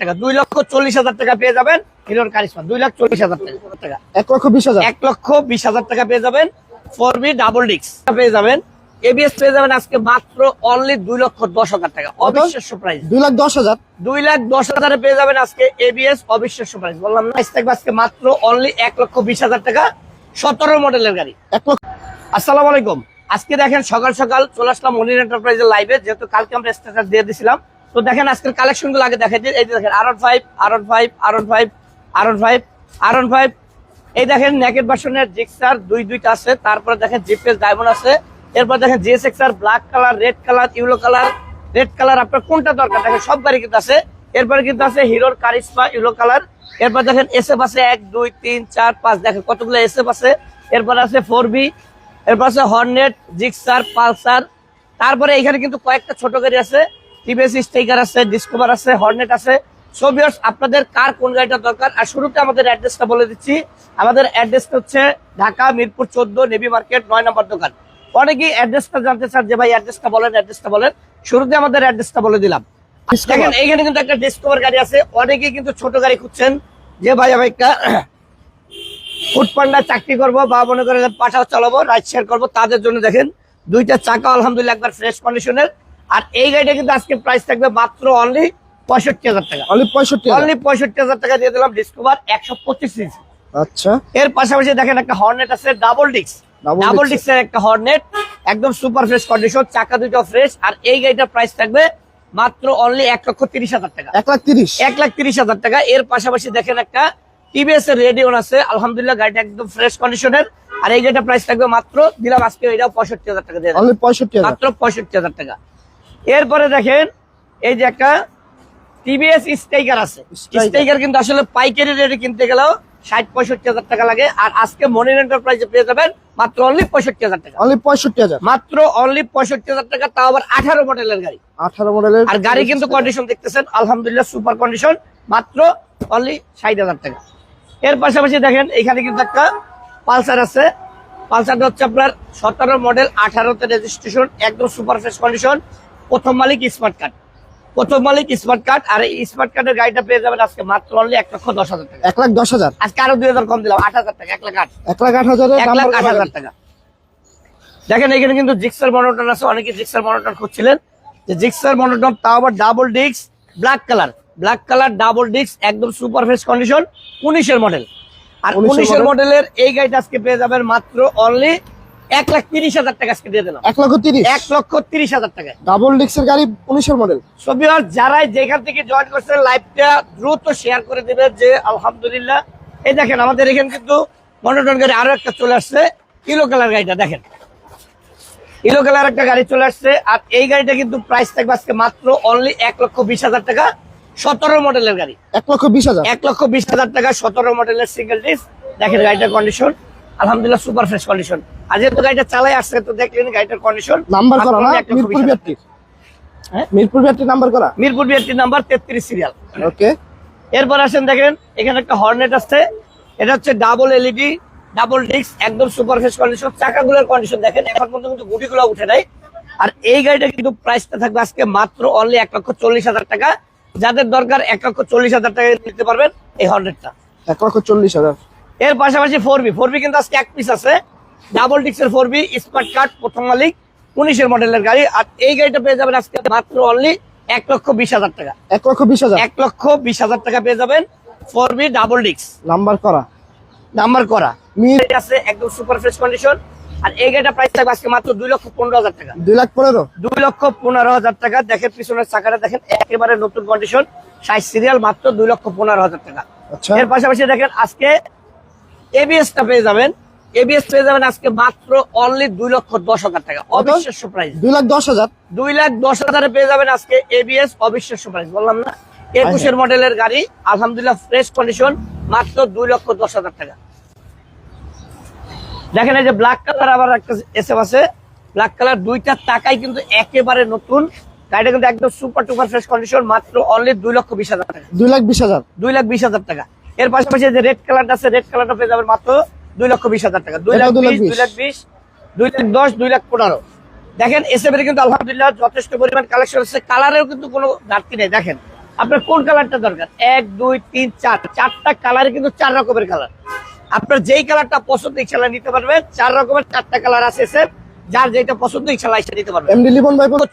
টাকা। দুই লক্ষ চল্লিশ হাজার টাকা পেয়ে যাবেন হিরোর কারিশমা। দুই লাখ চল্লিশ হাজার টাকা এক লক্ষ বিশ হাজার। এক লক্ষ বিশ হাজার টাকা পেয়ে যাবেন ফোর বি ডাবল ডিক্স। পেয়ে যাবেন এবিএস পেয়ে যাবেন আজকে মাত্র অনলি দুই লক্ষ দশ হাজার টাকা অবিশ্বাস্য প্রাইস দুই লাখ দশ হাজার। দুই লাখ দশ হাজারে পেয়ে যাবেন আজকে এবিএস অবিশ্বাস্য প্রাইস বললাম না থাকবে আজকে মাত্র অনলি এক লক্ষ বিশ হাজার টাকা সতেরো মডেলের গাড়ি। এক লক্ষ আসসালামু আলাইকুম। আজকে দেখেন সকাল সকাল চলে আসলাম মনির এন্টারপ্রাইজের লাইভে যেহেতু কালকে আমরা স্ট্যাটাস দিয়ে দিছিলাম তো দেখেন আজকের কালেকশনগুলো আগে দেখাই। এই দেখেন আর ফাইভ আর ফাইভ আর ফাইভ আর ফাইভ আর ফাইভ এই দেখেন নেকেট বাসনের জিক্সার দুই দুইটা আছে। তারপরে দেখেন জিপিএস ডায়মন্ড আছে। এরপর দেখেন জিএসএক্স আর black colour red colour yellow colour red colour আপনার কোনটা দরকার? দেখেন সব গাড়ি কিন্তু আছে। এরপরে কিন্তু আছে হিরোর কারিশমা ইউলো কালার এরপর দেখেন এস এফ আছে এক, দুই, তিন, চার, পাঁচ। দেখেন কতগুলো এস এফ আছে। এরপর আছে ফোর বি এরপর আছে হর্নেট জিক্সার পালসার তারপরে এখানে কিন্তু কয়েকটা ছোট গাড়ি আছে। টিভিএস স্টেকার আছে ডিসকভার আছে হর্নেট আছে। সোভিয়ার্স আপনাদের কার কোন গাড়িটা দরকার? আর শুরুতে আমাদের অ্যাড্রেসটা বলে দিচ্ছি। আমাদের অ্যাড্রেসটা হচ্ছে ঢাকা মিরপুর চোদ্দ নেভি মার্কেট নয় নম্বর দোকান। অনেকেই অ্যাড্রেসটা জানতে চান যে ভাই অ্যাড্রেসটা বলেন অ্যাড্রেসটা বলেন। শুরুতে আমাদের অ্যাড্রেসটা বলে দিলাম। দেখেন এইখানে কিন্তু একটা ডিসকভার গাড়ি আছে। অনেকেই কিন্তু ছোট গাড়ি খুঁজছেন যে ভাই আমি একটা ফুটপান্ডা চাকরি করব বা মনে করেন পাঠাও চালাবো রাইড শেয়ার করব। তাদের জন্য দেখেন দুইটা চাকা আলহামদুলিল্লাহ একবার ফ্রেশ কন্ডিশনের আর এই গাড়িটা কিন্তু আজকে প্রাইস থাকবে মাত্র অনলি পঁয়ষট্টি হাজার টাকা। অনলি পঁয়ষট্টি অনলি পঁয়ষট্টি হাজার টাকা দিয়ে দিলাম ডিসকভার একশো পঁচিশ সিসি। আচ্ছা। এর পাশাপাশি দেখেন একটা হর্নেট আছে ডাবল ডিস্ক ডাবল ডিস্কের একটা হর্নেট একদম সুপার ফ্রেশ কন্ডিশন চাকা দুটো ফ্রেশ আর এই গাড়িটার প্রাইস থাকবে মাত্র অনলি এক লক্ষ তিরিশ হাজার টাকা। এক লাখ তিরিশ। এক লাখ তিরিশ হাজার টাকা। এর পাশাপাশি দেখেন একটা টিভিএস এর রেডিও আছে। আলহামদুলিল্লাহ গাড়িটা একদম ফ্রেশ কন্ডিশনের আর এই গাড়িটা প্রাইস থাকবে মাত্র দিলাম আজকে এটাও পঁয়ষট্টি হাজার টাকা দিয়ে পঁয়ষট্টি মাত্র পঁয়ষট্টি হাজার টাকা। এরপরে দেখেন এই যে একটা টিভিএস স্টেকার আছে। স্টেকার কিন্তু আসলে পাইকারি রেটে কিনতে গেলেও ষাট পঁয়ষট্টি হাজার টাকা লাগে। আর আজকে মনির এন্টারপ্রাইজে পেয়ে যাবেন মাত্র অনলি পঁয়ষট্টি হাজার টাকা। অনলি পঁয়ষট্টি হাজার। মাত্র অনলি পঁয়ষট্টি হাজার টাকা তাও আবার আঠারো মডেলের গাড়ি। আঠারো মডেলের আর গাড়ি কিন্তু কন্ডিশন দেখতেছেন আলহামদুলিল্লাহ সুপার কন্ডিশন মাত্র অনলি ষাট হাজার টাকা। এর পাশাপাশি দেখেন এখানে কিন্তু একটা পালসার আছে। পালসারটা হচ্ছে আপনার সতেরো মডেল আঠারোতে রেজিস্ট্রেশন একদম সুপার ফ্রেশ কন্ডিশন প্রথম মালিক স্মার্ট কার্ড প্রথম মালিক স্মার্ট কার্ড আর এই স্মার্ট কার্ডের গাড়িটা পেয়ে যাবেন আজকে মাত্র অনলি এক লক্ষ দশ হাজার টাকা। এক লাখ দশ হাজার? আজকে আরও দুই হাজার কম দিলাম আট হাজার টাকা এক লাখ আট। এক লাখ আট হাজারের এক লাখ আট হাজার টাকা। দেখেন এখানে কিন্তু জিক্সার মনোটন আছে অনেকে জিক্সার মনোটন খুঁজছিলেন। যে জিক্সার মনোটন তাও আবার double disc black colour black colour double disc একদম সুপার ফ্রেশ কন্ডিশন উনিশের মডেল আর উনিশের মডেলের এই গাড়িটা আজকে পেয়ে যাবেন মাত্র অনলি এক লাখ তিরিশ হাজার টাকা আজকে দিয়ে দিলাম। এক লক্ষ তিরিশ? এক লক্ষ তিরিশ হাজার টাকায় ডাবল ডিক্সের গাড়ি উনিশের মডেল সবিহার যারাই যেখান থেকে জয়েন করছেন লাইভটা দ্রুত শেয়ার করে দিবেন যে আলহামদুলিল্লাহ। এই দেখেন আমাদের এখানে কিন্তু মনোটন গাড়ি আরও একটা চলে আসছে। ইলো কালার গাড়িটা দেখেন। ইলো কালার একটা গাড়ি চলে আসছে আর এই গাড়িটা কিন্তু প্রাইস থাকবে আজকে মাত্র অনলি এক লক্ষ বিশ হাজার টাকা। সতেরো মডেলের গাড়ি। এক লক্ষ বিশ হাজার? এক লক্ষ বিশ হাজার টাকা সতেরো মডেলের সিঙ্গেল ডিস্ক দেখেন গাড়িটার কন্ডিশন আলহামদুলিল্লাহ সুপার ফ্রেশ কন্ডিশন আর যেহেতু গাড়িটা চালাই আসছে তো দেখলেন গাড়িটার কন্ডিশন নাম্বার করা না? মিরপুর বিআরটি। হ্যাঁ? মিরপুর বিআরটি নাম্বার করা? মিরপুর বিআরটি নাম্বার তেত্রিশ সিরিয়াল ওকে এরপর আসেন দেখেন এখানে একটা হর্নেট আছে এটা হচ্ছে ডাবল এলইডি ডাবল ডিস্ক একদম সুপার ফ্রেশ কন্ডিশন চাকাগুলোর কন্ডিশন দেখেন এখন পর্যন্ত কিন্তু গুটিগুলো উঠে নাই। আর এই গাড়িটা কিন্তু প্রাইসটা থাকবে আজকে মাত্র অনলি এক লক্ষ চল্লিশ হাজার টাকা। যাদের দরকার এক লক্ষ চল্লিশ হাজার টাকা নিতে পারবেন এই হর্নেটটা এক লক্ষ চল্লিশ হাজার। এর পাশাপাশি ফোর বি ফোর বি কিন্তু আজকে এক পিস আছে। ডাবল ডিস্কের ফোর বি স্মার্ট কার্ড প্রথম মালিক উনিশের মডেলের গাড়ি। আর এই গাড়িটা পেয়ে যাবেন আজকে মাত্র অনলি এক লক্ষ বিশ হাজার টাকা। এক লক্ষ বিশ হাজার? এক লক্ষ বিশ হাজার টাকা পেয়ে যাবেন ফোর বি ডাবল ডিক্স নাম্বার করা। নাম্বার করা। মির আছে একদম সুপার ফ্রেশ কন্ডিশন আর এই গাড়িটা প্রাইস থাকবে আজকে মাত্র দুই লক্ষ পনেরো হাজার টাকা। দুই লাখ পনেরো? দুই লক্ষ পনেরো হাজার টাকা। দেখেন পিছনের চাকাটা দেখেন একেবারে নতুন কন্ডিশন সাইজ সিরিয়াল মাত্র দুই লক্ষ পনেরো হাজার টাকা। আচ্ছা। এর পাশাপাশি দেখেন আজকে এবিএস টা পেয়ে যাবেন। এবিএস পেয়ে যাবেন আজকে মাত্র অনলি দুই লক্ষ দশ হাজার টাকা। অবিশ্বাস্য প্রাইস দুই লাখ দশ হাজার? দুই লাখ দশ হাজারে পেয়ে যাবেন আজকে এবিএস অবিশ্বাস্য প্রাইস বললাম না? একুশের মডেলের গাড়ি আলহামদুলিল্লাহ ফ্রেশ কন্ডিশন মাত্র দুই লক্ষ দশ হাজার টাকা। দেখেন এই যে ব্ল্যাক কালার আবার একটা এসএফ আছে। ব্ল্যাক কালার দুইটা টাকাই কিন্তু একেবারে নতুন। গাড়িটা কিন্তু একদম সুপার টুপার ফ্রেশ কন্ডিশন মাত্র অনলি দুই লক্ষ বিশ হাজার টাকা। দুই লাখ বিশ হাজার। দুই লাখ বিশ হাজার টাকা। এর পাশাপাশি যে রেড কালারটা আছে রেড কালারটা পেয়ে যাবেন মাত্র দুই লক্ষ বিশ হাজার টাকা। দুই লাখ বিশ। দুই লাখ বিশ। দুই লাখ দশ দুই লাখ পনেরো। দেখেন এসএফ এর কিন্তু আলহামদুলিল্লাহ যথেষ্ট পরিমাণ কালেকশন আছে। কালারেও কিন্তু কোনো ঘাটতি নেই। দেখেন আপনার কোন কালারটা দরকার? এক দুই তিন চার। চারটা কালারে কিন্তু চার রকমের কালার আপনার যেই কালারটা পছন্দ ইনশাল্লাহ নিতে পারবেন। চার রকমের চারটা কালার আছে এসে যার যেটা পছন্দ ইনশাল্লাহ এসে নিতে পারবেন।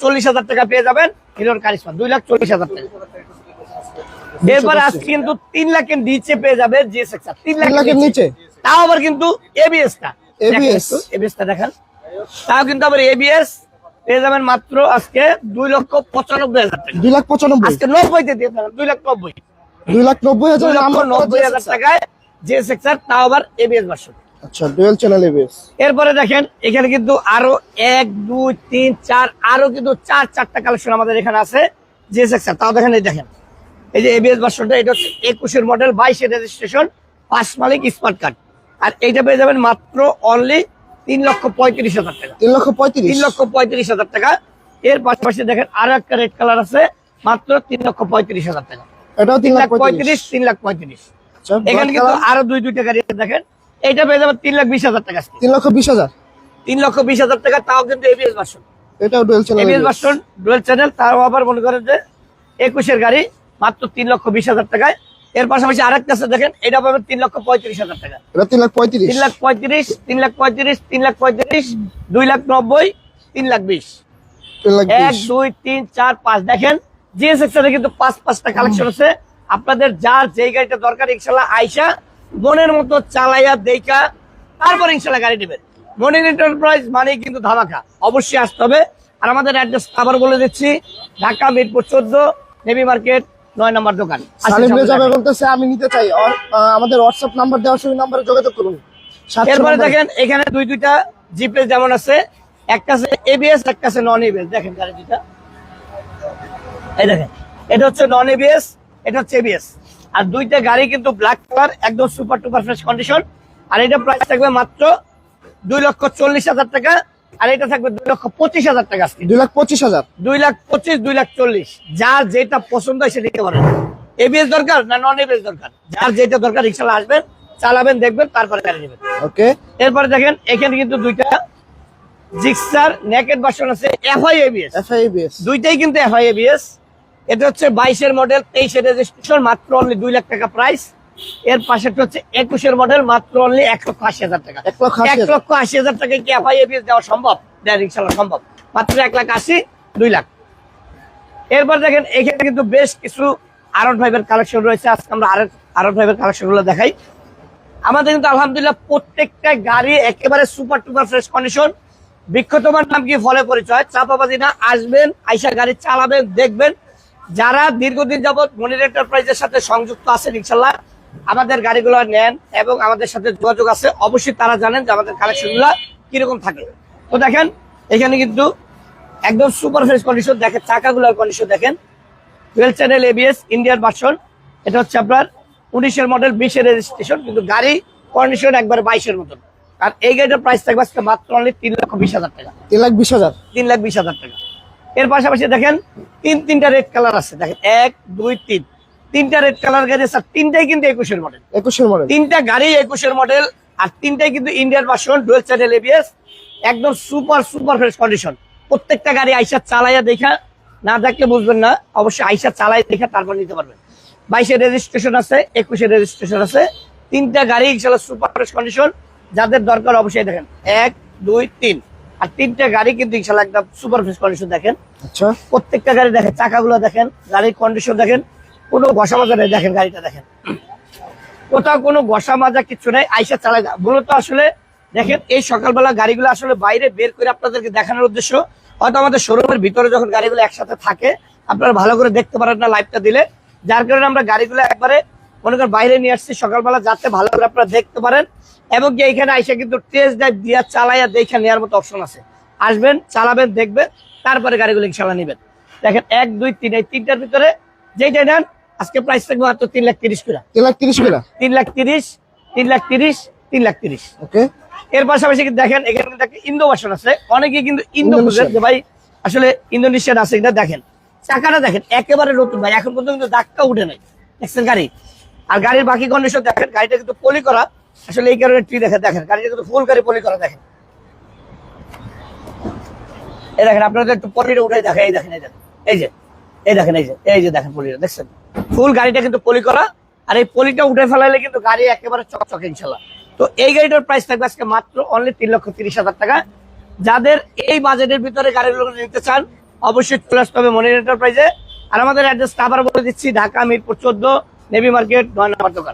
চল্লিশ হাজার টাকা পেয়ে যাবেন। হিরোর কারিশমা দুই লাখ চল্লিশ হাজার টাকা। এরপরে আজ কিন্তু তিন লাখের নিচে পেয়ে যাবে তিন লাখের নিচে। তাও আবার কিন্তু এবিএস টা। এবিএস টা দেখান। তাও কিন্তু আবার এবিএস পেয়ে যাবেন মাত্র আজকে দুই লক্ষ পঁচানব্বই হাজার টাকা। দুই লাখ পঁচানব্বই? আজকে নব্বইতে দিয়ে দেবেন দুই লাখ নব্বই। দুই লাখ নব্বই হাজার নব্বই হাজার টাকায় তাও আবার এবিএস ভার্সন আচ্ছা ডুয়েল চ্যানেল এবিএস এরপরে দেখেন এখানে কিন্তু আরও এক দুই তিন চার আরও কিন্তু চার চারটা কালেকশন আমাদের এখানে আছে যে সেকশন তাও দেখেন এই দেখেন। এই যে এবিএস ভার্সনটা এটা হচ্ছে একুশের মডেল বাইশের রেজিস্ট্রেশন পাঁচ মালিক স্মার্ট কার্ড আর এইটা পেয়ে যাবেন মাত্র অনলি তিন লক্ষ পঁয়ত্রিশ হাজার টাকা। তিন লক্ষ পঁয়ত্রিশ? তিন লক্ষ পঁয়ত্রিশ হাজার টাকা। এর পাশাপাশি দেখেন আরও একটা রেড কালার আছে মাত্র তিন লক্ষ পঁয়ত্রিশ হাজার টাকা। এটাও তিন লাখ পঁয়ত্রিশ। তিন লাখ পঁয়ত্রিশ আচ্ছা এখানে কিন্তু আরও দুই দুইটা গাড়ি আছে দেখেন। এইটা পেয়ে যাবেন তিন লাখ বিশ হাজার টাকা তিন লক্ষ বিশ হাজার? তিন লক্ষ বিশ হাজার টাকা তাও কিন্তু এবিএস ভার্সন এটাও dual channel ABS version dual channel তাও আবার মনে করেন যে একুশের গাড়ি মাত্র তিন লক্ষ বিশ হাজার টাকায়। এর পাশাপাশি আরেকটা আছে দেখেন এটা পাবেন তিন লক্ষ পঁয়ত্রিশ হাজার টাকা। এটা তিন লাখ পঁয়ত্রিশ। তিন লাখ পঁয়ত্রিশ তিন লাখ পঁয়ত্রিশ তিন লাখ পঁয়ত্রিশ দুই লাখ নব্বই তিন লাখ বিশ। এক দুই তিন চার পাঁচ। দেখেন জিএস সেকশনে কিন্তু পাঁচ পাঁচটা কালেকশন আছে। আপনাদের যার যেই গাড়িটা দরকার ইনশাল্লাহ আইসা মনের মতো চালাইয়া দেখা তারপর ইনশাল্লাহ গাড়ি নেবেন। মনির এন্টারপ্রাইজ মানে কিন্তু ধামাকা। অবশ্যই আসতে হবে। আর আমাদের অ্যাড্রেস আবার বলে দিচ্ছি ঢাকা মিরপুর চোদ্দ নেভি মার্কেট নয় নম্বর দোকান। সালিম রেজা দেখেন। বলতেছে আমি নিতে চাই। আর, আমাদের হোয়াটসঅ্যাপ নাম্বার দেওয়ার সেই নাম্বারে যোগাযোগ করুন। এরপরে দেখেন এখানে দুই দুইটা জিপে যেমন আছে একটা আছে এবিএস একটা আছে নন এবিএস দেখেন গাড়ি দুইটা। এই দেখেন এটা হচ্ছে নন এবিএস এটা হচ্ছে এবিএস আর দুইটা গাড়ি কিন্তু ব্ল্যাক কালার একদম সুপার টুপার ফ্রেশ কন্ডিশন আর এটা প্রাইস থাকবে মাত্র দুই লক্ষ চল্লিশ হাজার টাকা। আর এটা থাকবে দুই লক্ষ পঁচিশ হাজার টাকা দুই লাখ পঁচিশ হাজার? দুই লাখ পঁচিশ দুই লাখ চল্লিশ। যার যেটা পছন্দ হয় সেটা নিতে পারেন এবিএস দরকার না নন এবিএস দরকার? যার যেটা দরকার রিক্সা আসবেন চালাবেন দেখবেন তারপরে গাড়ি নেবেন। ওকে। এরপরে দেখেন এখানে কিন্তু দুইটা জিক্সার নেকেট ভার্সন আছে এফআই এবিএস এফআই এবিএস দুইটাই কিন্তু এফআই এবিএস এটা হচ্ছে বাইশের মডেল তেইশের রেজিস্ট্রেশন মাত্র অনলি দুই লাখ টাকা প্রাইস এর পাশেরটা হচ্ছে একুশের মডেল মাত্র অনলি এক লক্ষ আশি হাজার টাকা। এক লক্ষ আশি হাজার। লক্ষ আশি হাজার টাকা কি এফআই এবিএস দেওয়া সম্ভব? চালানো সম্ভব। মাত্র এক লাখ আশি দুই লাখ। এরপর দেখেন এখানে কিন্তু বেশ কিছু আরন ফাইভের কালেকশন রয়েছে। আজকে আমরা আরন আরন ফাইভের কালেকশনগুলো দেখাই। আমাদের কিন্তু আলহামদুলিল্লাহ প্রত্যেকটা গাড়ি একেবারে সুপার টুপার ফ্রেশ কন্ডিশন বৃক্ষ তোমার নাম কি? ফলে পরিচয়। চাপাবাজি না আসবেন আইসা গাড়ি চালাবেন দেখবেন। যারা দীর্ঘদিন যাবত মনির এন্টারপ্রাইজের সাথে সংযুক্ত আছেন ইনশাল্লাহ আমাদের গাড়িগুলো নেন এবং আমাদের সাথে যোগাযোগ আছে। অবশ্যই তারা জানেন যে আমাদের কালেকশনগুলা কীরকম থাকে। তো দেখেন এখানে কিন্তু একদম সুপার ফ্রেশ কন্ডিশন দেখেন চাকাগুলোর কন্ডিশন দেখেন। Twelve channel ABS Indian version এটা হচ্ছে আপনার উনিশের মডেল বিশের রেজিস্ট্রেশন কিন্তু গাড়ি কন্ডিশন একবার বাইশের মতন। আর এই গাড়িটার প্রাইস থাকবে আজকে মাত্র অনলি তিন লক্ষ বিশ হাজার টাকা। তিন লাখ বিশ হাজার? তিন লাখ বিশ হাজার টাকা। এর পাশাপাশি দেখেন তিন তিনটা রেড কালার আছে। দেখেন এক দুই তিন। তিনটা রেড কালার গাড়ি আছে। আর তিনটাই কিন্তু একুশের মডেল একুশের মডেল তিনটা গাড়ি একুশের মডেল আর তিনটাই কিন্তু Indian version dual channel ABS একদম সুপার সুপার ফ্রেশ কন্ডিশন প্রত্যেকটা গাড়ি আইসা চালাইয়া দেখা না দেখলে বুঝবেন না অবশ্যই আইসা চালাই দেখা তারপর নিতে পারবেন। বাইশের রেজিস্ট্রেশন আছে একুশের রেজিস্ট্রেশন আছে। তিনটা গাড়ি ইনশাল্লাহ সুপার ফ্রেশ কন্ডিশন যাদের দরকার অবশ্যই দেখেন। এক দুই তিন। আর তিনটা গাড়ি কিন্তু ইনশাল্লাহ একদম সুপার ফ্রেশ কন্ডিশন দেখেন। আচ্ছা। প্রত্যেকটা গাড়ি দেখেন চাকাগুলো দেখেন গাড়ির কন্ডিশন দেখেন। কোনো ঘষা মাজা নেই, দেখেন গাড়িটা, দেখেন। কোথাও কোনো ঘষা মাজা কিছু নেই, আইসা চালাই যা মূলত আসলে দেখেন, এই সকালবেলা গাড়িগুলো আসলে বাইরে বের করে আপনাদেরকে দেখানোর উদ্দেশ্য। হয়তো আমাদের শোরুমের ভিতরে যখন গাড়িগুলো একসাথে থাকে, আপনারা ভালো করে দেখতে পারেন না লাইভটা দিলে। যার কারণে আমরা গাড়িগুলো একবারে, মনে করেন বাইরে নিয়ে আসছি, সকালবেলা যাতে ভালো করে আপনারা দেখতে পারেন। এবং কি এইখানে আইসা কিন্তু টেস্ট ড্রাইভ দিয়া, চালাইয়া দেখে নেওয়ার মতো অপশন আছে। আসবেন, চালাবেন, দেখবেন, তারপরে গাড়িগুলো ইনশাল্লাহ নেবেন। দেখেন, এক, দুই, তিন, এই তিনটার ভিতরে যেইটা নেন আজকে প্রাইস থাকবে মাত্র তিন লাখ তিরিশ করে। তিন লাখ তিরিশ কিলা তিন লাখ তিরিশ তিন লাখ তিরিশ তিন লাখ তিরিশ। ওকে এর পাশাপাশি দেখেন এখানে কিন্তু একটা ইন্দো ভার্সন আছে। অনেকে কিন্তু ইন্দো। বুঝেন যে ভাই আসলে ইন্দোনেশিয়ান আছে এটা দেখেন। চাকাটা দেখেন একেবারে নতুন ভাই। এখন পর্যন্ত কিন্তু দাগটা উঠে নাই। দেখছেন গাড়ি? আর গাড়ির বাকি কন্ডিশন দেখেন গাড়িটা কিন্তু পলি করা। আসলে এই কারণে ট্রি দেখেন দেখেন। গাড়িটা কিন্তু ফুল গাড়ি পলি করা দেখেন। এই দেখেন আপনাদের একটু পলিটা উঠাই দেখেন এই দেখেন এই দেখেন। এই যে এই দেখেন এই যে এই যে দেখেন পলিটা দেখছেন? ফুল গাড়িটা কিন্তু পলি করা। আর এই পলিটা উঠে ফেলাইলে কিন্তু গাড়ি একেবারে চকচকে ইনশাল্লাহ। তো এই গাড়িটার প্রাইস থাকবে আজকে মাত্র অনলি তিন লক্ষ তিরিশ হাজার টাকা। যাদের এই বাজেটের ভিতরে গাড়িগুলো নিতে চান, অবশ্যই চলে আসতে হবে মনির এন্টারপ্রাইজে আর আমাদের অ্যাড্রেসটা আবার বলে দিচ্ছি, ঢাকা মিরপুর চোদ্দ নেভি মার্কেট নয় নম্বর দোকান।